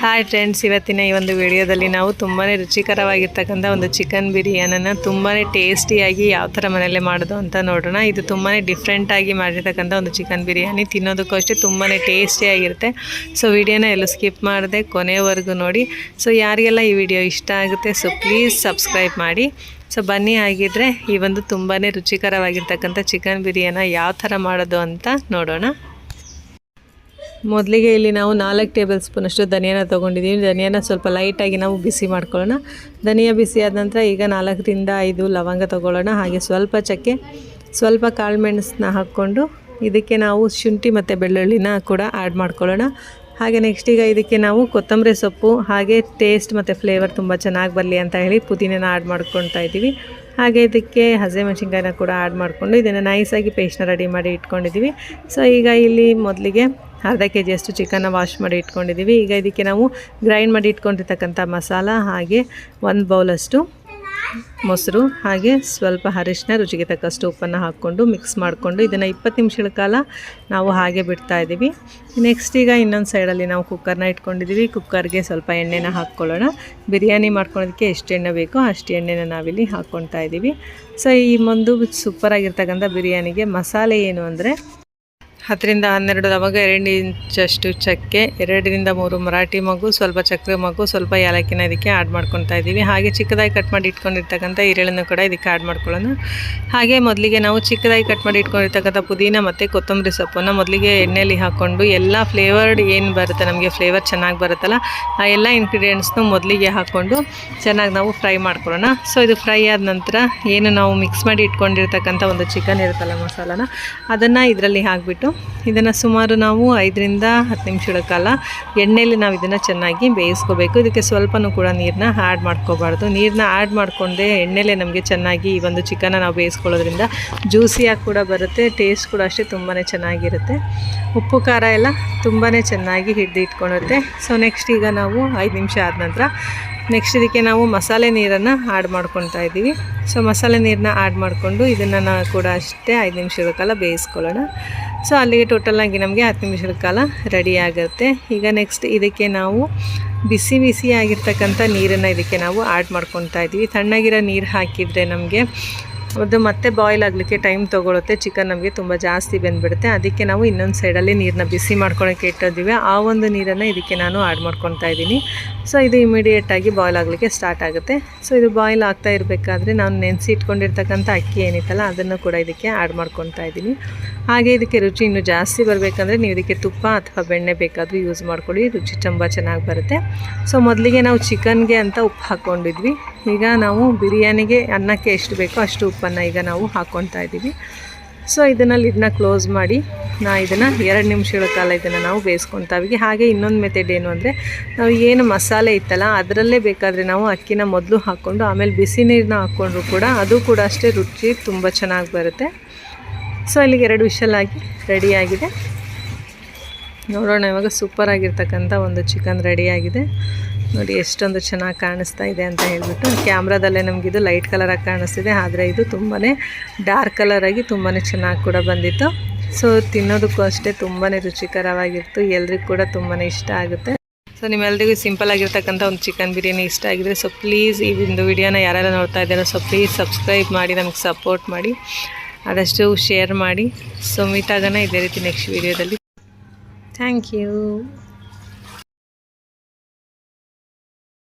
Hi friends ಇವತ್ತಿನ ಈ ಒಂದು ವಿಡಿಯೋದಲ್ಲಿ ನಾವು ತುಂಬಾ ರುಚಿಕರವಾಗಿರ್ತಕ್ಕಂಥ ಒಂದು ಚಿಕನ್ ಬಿರಿಯಾನಿನ ತುಂಬಾ ಟೇಸ್ಟಿಯಾಗಿ ಯಾವ ಥರ ಮನೆಯಲ್ಲೇ ಮಾಡೋದು ಅಂತ ನೋಡೋಣ. ಇದು ತುಂಬಾ ಡಿಫ್ರೆಂಟಾಗಿ ಮಾಡಿರ್ತಕ್ಕಂಥ ಒಂದು ಚಿಕನ್ ಬಿರಿಯಾನಿ. ತಿನ್ನೋದಕ್ಕೂ ಅಷ್ಟೇ ತುಂಬಾ ಟೇಸ್ಟಿಯಾಗಿರುತ್ತೆ ಸೊ ವಿಡಿಯೋನ ಎಲ್ಲೂ ಸ್ಕಿಪ್ ಮಾಡಿದೆ ಕೊನೆಯವರೆಗೂ ನೋಡಿ. ಸೊ ಯಾರಿಗೆಲ್ಲ ಈ ವಿಡಿಯೋ ಇಷ್ಟ ಆಗುತ್ತೆ ಸೊ ಪ್ಲೀಸ್ ಸಬ್ಸ್ಕ್ರೈಬ್ ಮಾಡಿ. ಸೊ ಬನ್ನಿ ಆಗಿದ್ದರೆ ಈ ಒಂದು ತುಂಬಾ ರುಚಿಕರವಾಗಿರ್ತಕ್ಕಂಥ ಚಿಕನ್ ಬಿರಿಯಾನ ಯಾವ ಥರ ಮಾಡೋದು ಅಂತ ನೋಡೋಣ. ಮೊದಲಿಗೆ ಇಲ್ಲಿ ನಾವು ನಾಲ್ಕು ಟೇಬಲ್ ಸ್ಪೂನಷ್ಟು ಧನಿಯಾನ ತೊಗೊಂಡಿದ್ದೀವಿ. ಧನಿಯಾನ ಸ್ವಲ್ಪ ಲೈಟಾಗಿ ನಾವು ಬಿಸಿ ಮಾಡ್ಕೊಳ್ಳೋಣ. ಧನಿಯಾ ಬಿಸಿ ಆದ ನಂತರ ಈಗ ನಾಲ್ಕರಿಂದ ಐದು ಲವಂಗ ತೊಗೊಳ್ಳೋಣ. ಹಾಗೆ ಸ್ವಲ್ಪ ಚಕ್ಕೆ, ಸ್ವಲ್ಪ ಕಾಳು ಮೆಣಸನ್ನ ಹಾಕ್ಕೊಂಡು ಇದಕ್ಕೆ ನಾವು ಶುಂಠಿ ಮತ್ತು ಬೆಳ್ಳುಳ್ಳಿನ ಕೂಡ ಆ್ಯಡ್ ಮಾಡ್ಕೊಳ್ಳೋಣ. ಹಾಗೆ ನೆಕ್ಸ್ಟ್ ಈಗ ಇದಕ್ಕೆ ನಾವು ಕೊತ್ತಂಬರಿ ಸೊಪ್ಪು, ಹಾಗೆ ಟೇಸ್ಟ್ ಮತ್ತು ಫ್ಲೇವರ್ ತುಂಬ ಚೆನ್ನಾಗಿ ಬರಲಿ ಅಂತ ಹೇಳಿ ಪುದೀನೇನ ಆ್ಯಡ್ ಮಾಡ್ಕೊಳ್ತಾ ಇದ್ದೀವಿ. ಹಾಗೆ ಇದಕ್ಕೆ ಹಸಿಮೆಣ್ಸಿನ್ಕಾಯಿನ ಕೂಡ ಆ್ಯಡ್ ಮಾಡಿಕೊಂಡು ಇದನ್ನು ನೈಸಾಗಿ ಪೇಸ್ಟ್ನ ರೆಡಿ ಮಾಡಿ ಇಟ್ಕೊಂಡಿದ್ದೀವಿ. ಸೊ ಈಗ ಇಲ್ಲಿ ಮೊದಲಿಗೆ ಅರ್ಧ ಕೆ ಜಿಯಷ್ಟು ಚಿಕನ್ನ ವಾಶ್ ಮಾಡಿ ಇಟ್ಕೊಂಡಿದ್ದೀವಿ ಈಗ ಇದಕ್ಕೆ ನಾವು ಗ್ರೈಂಡ್ ಮಾಡಿ ಇಟ್ಕೊಂಡಿರ್ತಕ್ಕಂಥ ಮಸಾಲ, ಹಾಗೆ ಒಂದು ಬೌಲಷ್ಟು ಮೊಸರು, ಹಾಗೆ ಸ್ವಲ್ಪ ಅರಿಶಿನ ರುಚಿಗೆ ತಕ್ಕಷ್ಟು ಉಪ್ಪನ್ನು ಹಾಕ್ಕೊಂಡು ಮಿಕ್ಸ್ ಮಾಡಿಕೊಂಡು ಇದನ್ನು ಇಪ್ಪತ್ತು ನಿಮಿಷಗಳ ಕಾಲ ನಾವು ಹಾಗೆ ಬಿಡ್ತಾ ಇದ್ದೀವಿ. ನೆಕ್ಸ್ಟ್ ಈಗ ಇನ್ನೊಂದು ಸೈಡಲ್ಲಿ ನಾವು ಕುಕ್ಕರ್ನ ಇಟ್ಕೊಂಡಿದ್ದೀವಿ ಕುಕ್ಕರ್ಗೆ ಸ್ವಲ್ಪ ಎಣ್ಣೆನ ಹಾಕ್ಕೊಳ್ಳೋಣ. ಬಿರಿಯಾನಿ ಮಾಡ್ಕೊಳೋದಕ್ಕೆ ಎಷ್ಟು ಎಣ್ಣೆ ಬೇಕೋ ಅಷ್ಟು ಎಣ್ಣೆನ ನಾವಿಲ್ಲಿ ಹಾಕ್ಕೊಳ್ತಾ ಇದ್ದೀವಿ. ಸೊ ಈ ಒಂದು ಸೂಪರಾಗಿರ್ತಕ್ಕಂಥ ಬಿರಿಯಾನಿಗೆ ಮಸಾಲೆ ಏನು ಅಂದರೆ ಹತ್ತರಿಂದ ಹನ್ನೆರಡು ಲವಂಗ ಎರಡು ಇಂಚಷ್ಟು ಚಕ್ಕೆ, ಎರಡರಿಂದ ಮೂರು ಮರಾಠಿ ಮಗು, ಸ್ವಲ್ಪ ಚಕ್ರ ಮಗು, ಸ್ವಲ್ಪ ಏಲಕ್ಕಿನ ಇದಕ್ಕೆ ಆ್ಯಡ್ ಮಾಡ್ಕೊತಾ ಇದ್ದೀವಿ. ಹಾಗೆ ಚಿಕ್ಕದಾಗಿ ಕಟ್ ಮಾಡಿ ಇಟ್ಕೊಂಡಿರ್ತಕ್ಕಂಥ ಈರುಳ್ಳಿನೂ ಕೂಡ ಇದಕ್ಕೆ ಆ್ಯಡ್ ಮಾಡ್ಕೊಳ್ಳೋಣ. ಹಾಗೆ ಮೊದಲಿಗೆ ನಾವು ಚಿಕ್ಕದಾಗಿ ಕಟ್ ಮಾಡಿ ಇಟ್ಕೊಂಡಿರ್ತಕ್ಕಂಥ ಪುದೀನ ಮತ್ತು ಕೊತ್ತಂಬರಿ ಸೊಪ್ಪನ್ನು ಮೊದಲಿಗೆ ಎಣ್ಣೆಯಲ್ಲಿ ಹಾಕ್ಕೊಂಡು ಎಲ್ಲ ಫ್ಲೇವರ್ಡ್ ಏನು ಬರುತ್ತೆ, ನಮಗೆ ಫ್ಲೇವರ್ ಚೆನ್ನಾಗಿ ಬರುತ್ತಲ್ಲ, ಆ ಎಲ್ಲ ಇಂಗ್ರೀಡಿಯೆಂಟ್ಸ್ನು ಮೊದಲಿಗೆ ಹಾಕ್ಕೊಂಡು ಚೆನ್ನಾಗಿ ನಾವು ಫ್ರೈ ಮಾಡ್ಕೊಳ್ಳೋಣ. ಸೊ ಇದು ಫ್ರೈ ಆದ ನಂತರ ಏನು ನಾವು ಮಿಕ್ಸ್ ಮಾಡಿ ಇಟ್ಕೊಂಡಿರ್ತಕ್ಕಂಥ ಒಂದು ಚಿಕನ್ ಇರುತ್ತಲ್ಲ ಮಸಾಲಾನ, ಅದನ್ನು ಇದರಲ್ಲಿ ಹಾಕಿಬಿಟ್ಟು ಇದನ್ನು ಸುಮಾರು ನಾವು ಐದರಿಂದ ಹತ್ತು ನಿಮಿಷಗಳ ಕಾಲ ಎಣ್ಣೆಯಲ್ಲಿ ನಾವು ಇದನ್ನು ಚೆನ್ನಾಗಿ ಬೇಯಿಸ್ಕೋಬೇಕು. ಇದಕ್ಕೆ ಸ್ವಲ್ಪನೂ ಕೂಡ ನೀರನ್ನ ಆ್ಯಡ್ ಮಾಡ್ಕೋಬಾರ್ದು. ನೀರನ್ನ ಆ್ಯಡ್ ಮಾಡಿಕೊಂಡೆ ಎಣ್ಣೆಲೆ ನಮಗೆ ಚೆನ್ನಾಗಿ ಈ ಒಂದು ಚಿಕನ್ನ ನಾವು ಬೇಯಿಸ್ಕೊಳ್ಳೋದ್ರಿಂದ ಜ್ಯೂಸಿಯಾಗಿ ಕೂಡ ಬರುತ್ತೆ ಟೇಸ್ಟ್ ಕೂಡ ಅಷ್ಟೇ ತುಂಬಾ ಚೆನ್ನಾಗಿರುತ್ತೆ. ಉಪ್ಪು, ಖಾರ ಎಲ್ಲ ತುಂಬಾ ಚೆನ್ನಾಗಿ ಹಿಡಿದು ಇಟ್ಕೊಳ್ಳುತ್ತೆ ಸೊ ನೆಕ್ಸ್ಟ್ ಈಗ ನಾವು ಐದು ನಿಮಿಷ ಆದ ನಂತರ ನೆಕ್ಸ್ಟ್ ಇದಕ್ಕೆ ನಾವು ಮಸಾಲೆ ನೀರನ್ನು ಆ್ಯಡ್ ಮಾಡ್ಕೊತಾ ಇದ್ದೀವಿ. ಸೊ ಮಸಾಲೆ ನೀರನ್ನ ಆ್ಯಡ್ ಮಾಡಿಕೊಂಡು ಇದನ್ನು ನಾವು ಕೂಡ ಅಷ್ಟೇ ಐದು ನಿಮಿಷಗಳ ಕಾಲ ಬೇಯಿಸ್ಕೊಳ್ಳೋಣ. ಸೊ ಅಲ್ಲಿಗೆ ಟೋಟಲಾಗಿ ನಮಗೆ ಹತ್ತು ನಿಮಿಷದ ಕಾಲ ರೆಡಿ ಆಗುತ್ತೆ. ಈಗ ನೆಕ್ಸ್ಟ್ ಇದಕ್ಕೆ ನಾವು ಬಿಸಿ ಬಿಸಿ ಆಗಿರ್ತಕ್ಕಂಥ ನೀರನ್ನು ಇದಕ್ಕೆ ನಾವು ಆ್ಯಡ್ ಮಾಡ್ಕೊತಾ ಇದ್ದೀವಿ ತಣ್ಣಗಿರೋ ನೀರು ಹಾಕಿದರೆ ನಮಗೆ ಅದು ಮತ್ತೆ ಬಾಯ್ಲ್ ಆಗಲಿಕ್ಕೆ ಟೈಮ್ ತೊಗೊಳುತ್ತೆ. ಚಿಕನ್ ನಮಗೆ ತುಂಬ ಜಾಸ್ತಿ ಬೆಂದ್ಬಿಡುತ್ತೆ. ಅದಕ್ಕೆ ನಾವು ಇನ್ನೊಂದು ಸೈಡಲ್ಲಿ ನೀರನ್ನ ಬಿಸಿ ಮಾಡ್ಕೊಳಕ್ಕೆ ಇಟ್ಟಿದ್ದೀವಿ. ಆ ಒಂದು ನೀರನ್ನು ಇದಕ್ಕೆ ನಾನು ಆ್ಯಡ್ ಮಾಡ್ಕೊತಾ ಇದ್ದೀನಿ. ಸೊ ಇದು ಇಮಿಡಿಯೇಟಾಗಿ ಬಾಯ್ಲ್ ಆಗಲಿಕ್ಕೆ ಸ್ಟಾರ್ಟ್ ಆಗುತ್ತೆ. ಸೊ ಇದು ಬಾಯ್ಲ್ ಆಗ್ತಾ ಇರಬೇಕಾದ್ರೆ ನಾನು ನೆನೆಸಿ ಇಟ್ಕೊಂಡಿರ್ತಕ್ಕಂಥ ಅಕ್ಕಿ ಏನಿತ್ತಲ್ಲ, ಅದನ್ನು ಕೂಡ ಇದಕ್ಕೆ ಆ್ಯಡ್ ಮಾಡ್ಕೊತಾ ಇದ್ದೀನಿ. ಹಾಗೆ ಇದಕ್ಕೆ ರುಚಿ ಇನ್ನೂ ಜಾಸ್ತಿ ಬರಬೇಕಂದ್ರೆ ನೀವು ಇದಕ್ಕೆ ತುಪ್ಪ ಅಥವಾ ಬೆಣ್ಣೆ ಬೇಕಾದರೂ ಯೂಸ್ ಮಾಡ್ಕೊಳ್ಳಿ, ರುಚಿ ತುಂಬ ಚೆನ್ನಾಗಿ ಬರುತ್ತೆ. ಸೊ ಮೊದಲಿಗೆ ನಾವು ಚಿಕನ್ಗೆ ಅಂತ ಉಪ್ಪು ಹಾಕ್ಕೊಂಡಿದ್ವಿ. ಈಗ ನಾವು ಬಿರಿಯಾನಿಗೆ ಅನ್ನಕ್ಕೆ ಎಷ್ಟು ಬೇಕೋ ಅಷ್ಟು ಉಪ್ಪನ್ನು ಈಗ ನಾವು ಹಾಕ್ಕೊತಾ ಇದ್ದೀವಿ. ಸೊ ಇದನ್ನು ಲಿಡ್ನ ಕ್ಲೋಸ್ ಮಾಡಿ ನಾ ಇದನ್ನು ಎರಡು ನಿಮಿಷಗಳ ಕಾಲ ಇದನ್ನು ನಾವು ಬೇಯಿಸ್ಕೊತಾವಿಗೆ ಹಾಗೆ ಇನ್ನೊಂದು ಮೆಥಡ್ ಏನು ಅಂದರೆ, ನಾವು ಏನು ಮಸಾಲೆ ಇತ್ತಲ್ಲ ಅದರಲ್ಲೇ ಬೇಕಾದರೆ ನಾವು ಅಕ್ಕಿನ ಮೊದಲು ಹಾಕ್ಕೊಂಡು ಆಮೇಲೆ ಬಿಸಿ ನೀರನ್ನ ಹಾಕ್ಕೊಂಡ್ರು ಕೂಡ ಅದು ಕೂಡ ಅಷ್ಟೇ ರುಚಿ ತುಂಬ ಚೆನ್ನಾಗಿ ಬರುತ್ತೆ. ಸೊ ಅಲ್ಲಿಗೆ ಎರಡು ವಿಷಲಾಗಿ ರೆಡಿಯಾಗಿದೆ ನೋಡೋಣ, ಇವಾಗ ಸೂಪರಾಗಿರ್ತಕ್ಕಂಥ ಒಂದು ಚಿಕನ್ ರೆಡಿಯಾಗಿದೆ ನೋಡಿ, ಎಷ್ಟೊಂದು ಚೆನ್ನಾಗಿ ಕಾಣಿಸ್ತಾ ಇದೆ ಅಂತ ಹೇಳಿಬಿಟ್ಟು ಕ್ಯಾಮ್ರಾದಲ್ಲೇ ಇದು ಲೈಟ್ ಕಲರಾಗಿ ಕಾಣಿಸ್ತಿದೆ. ಆದರೆ ಇದು ತುಂಬಾ ಡಾರ್ಕ್ ಕಲರಾಗಿ ತುಂಬಾ ಚೆನ್ನಾಗಿ ಕೂಡ ಬಂದಿತ್ತು. ಸೊ ತಿನ್ನೋದಕ್ಕೂ ಅಷ್ಟೇ ತುಂಬಾ ರುಚಿಕರವಾಗಿತ್ತು. ಎಲ್ರಿಗೂ ಕೂಡ ತುಂಬಾ ಇಷ್ಟ ಆಗುತ್ತೆ. ಸೊ ನಿಮ್ಮೆಲ್ಲರಿಗೂ ಸಿಂಪಲ್ ಆಗಿರ್ತಕ್ಕಂಥ ಒಂದು ಚಿಕನ್ ಬಿರಿಯಾನಿ ಇಷ್ಟ ಆಗಿದ್ರೆ ಸೊ ಪ್ಲೀಸ್ ಈ ಒಂದು ವಿಡಿಯೋನ ಯಾರೆಲ್ಲ ನೋಡ್ತಾ ಇದ್ದಾರೋ ಸೊ ಪ್ಲೀಸ್ ಸಬ್ಸ್ಕ್ರೈಬ್ ಮಾಡಿ, ನಮಗೆ ಸಪೋರ್ಟ್ ಮಾಡಿ. ಆದಷ್ಟು ಶೇರ್ ಮಾಡಿ. ಸೊ ಮೀಟ್ ಆಗೋಣ ಇದೇ ರೀತಿ ನೆಕ್ಸ್ಟ್ ವಿಡಿಯೋದಲ್ಲಿ ಥ್ಯಾಂಕ್ ಯು